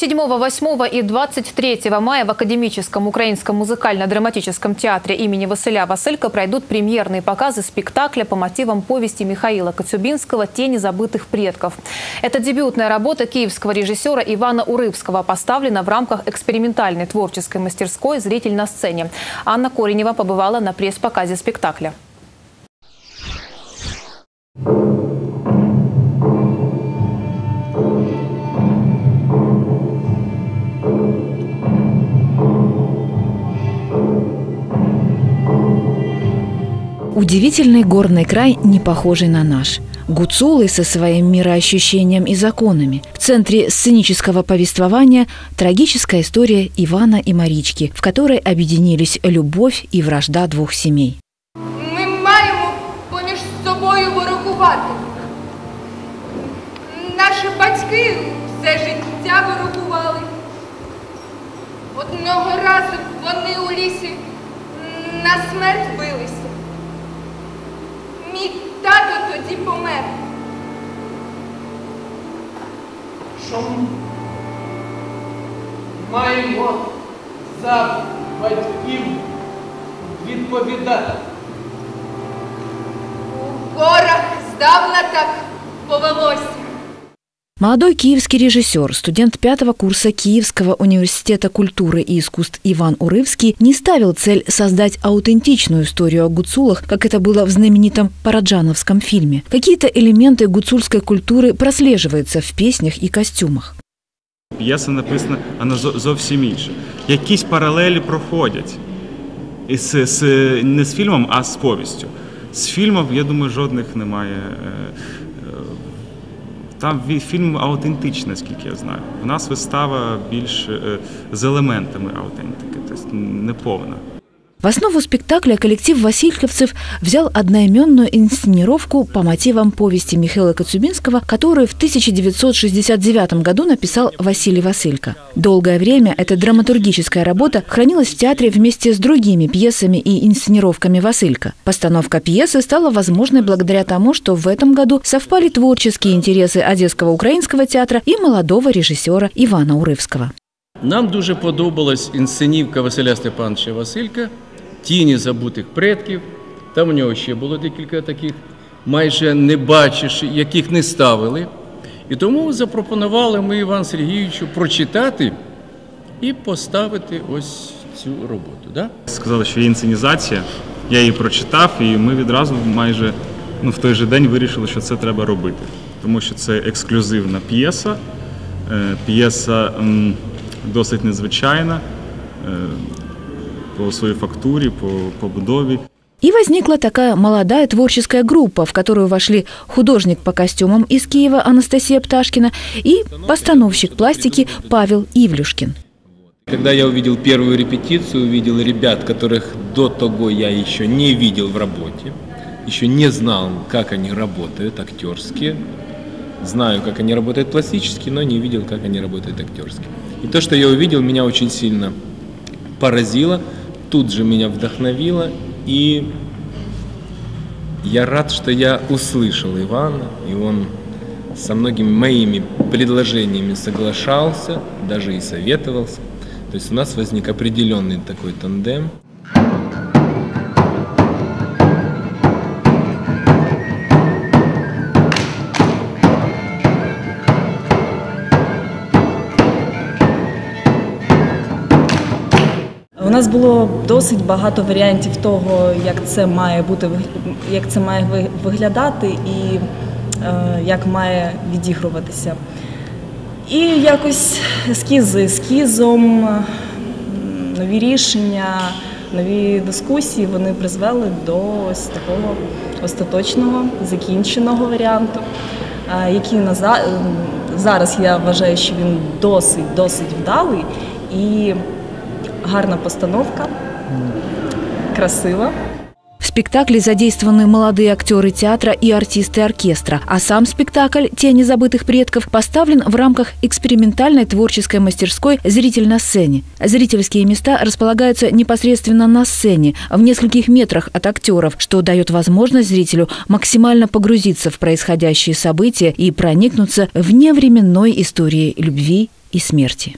7, 8 и 23 мая в Академическом украинском музыкально-драматическом театре имени Василя Василька пройдут премьерные показы спектакля по мотивам повести Михаила Коцюбинского «Тени забытых предков». Это дебютная работа киевского режиссера Ивана Урыбского, поставлена в рамках экспериментальной творческой мастерской «Зритель на сцене». Анна Коренева побывала на пресс-показе спектакля. Удивительный горный край, не похожий на наш. Гуцулы со своим мироощущением и законами. В центре сценического повествования трагическая история Ивана и Марички, в которой объединились любовь и вражда двух семей. Ми маємо поміж собою ворогувати. Наші батьки все життя ворогували. Одного разу вони у лісі на смерть билися. Мій тато тоді помер. Чому маємо за батьків відповідати? У горах здавна так повелося. Молодой киевский режиссер, студент пятого курса Киевского университета культуры и искусств Иван Урывский не ставил цель создать аутентичную историю о гуцулах, как это было в знаменитом Параджановском фильме. Какие-то элементы гуцульской культуры прослеживаются в песнях и костюмах. П'єса написана, вона зо- зовсім інша. Якісь паралелі проходять. І з, з, не з фільмом, а з повістю. З фільмом, я думаю, жодних немає. е, е, Там ві- фільм аутентичний, скільки я знаю. У нас вистава більш е, з елементами аутентики, тобто неповна. В основу спектакля коллектив васильковцев взял одноименную инсценировку по мотивам повести Михаила Коцюбинского, которую в 1969 году написал Василий Василько. Долгое время эта драматургическая работа хранилась в театре вместе с другими пьесами и инсценировками Василько. Постановка пьесы стала возможной благодаря тому, что в этом году совпали творческие интересы Одесского украинского театра и молодого режиссера Ивана Урывского. Нам дуже подобалась інсценівка Василя Степановича Василька Тіні забутих предків. Там у нього ще було декілька таких, майже не бачиш, яких не ставили. І тому запропонували ми Івану Сергійовичу прочитати і поставити ось цю роботу. Да? Сказали, що є інсценізація. Я її прочитав, і ми відразу майже ну, в той же день вирішили, що це треба робити. Тому що це ексклюзивна п'єса. Е, П'єса досить незвичайна е, по своїй фактурі, по побудові. И возникла такая молодая творческая группа, в которую вошли художник по костюмам из Киева Анастасия Пташкина и постановщик пластики Павел Ивлюшкин. Когда я увидел первую репетицию, увидел ребят, которых до того я еще не видел в работе, еще не знал, как они работают актерски. Знаю, как они работают пластически, но не видел, как они работают актерски. И то, что я увидел, меня очень сильно поразило, тут же меня вдохновило, и я рад, что я услышал Ивана, и он со многими моими предложениями соглашался, даже и советовался. То есть у нас возник определенный такой тандем. Нас було досить багато варіантів того, як це має бути як це має виглядати і е, як має відігруватися. І якось ескізи ескізом, нові рішення, нові дискусії вони призвели до ось такого остаточного, закінченого варіанту, е, який на зараз я вважаю, що він досить досить вдалий і гарна постановка, красива. В спектакле задействованы молодые актеры театра и артисты оркестра, а сам спектакль «Тени забытых предков» поставлен в рамках экспериментальной творческой мастерской «Зритель на сцене». Зрительские места располагаются непосредственно на сцене, в нескольких метрах от актеров, что дает возможность зрителю максимально погрузиться в происходящие события и проникнуться вневременной историей любви и смерти.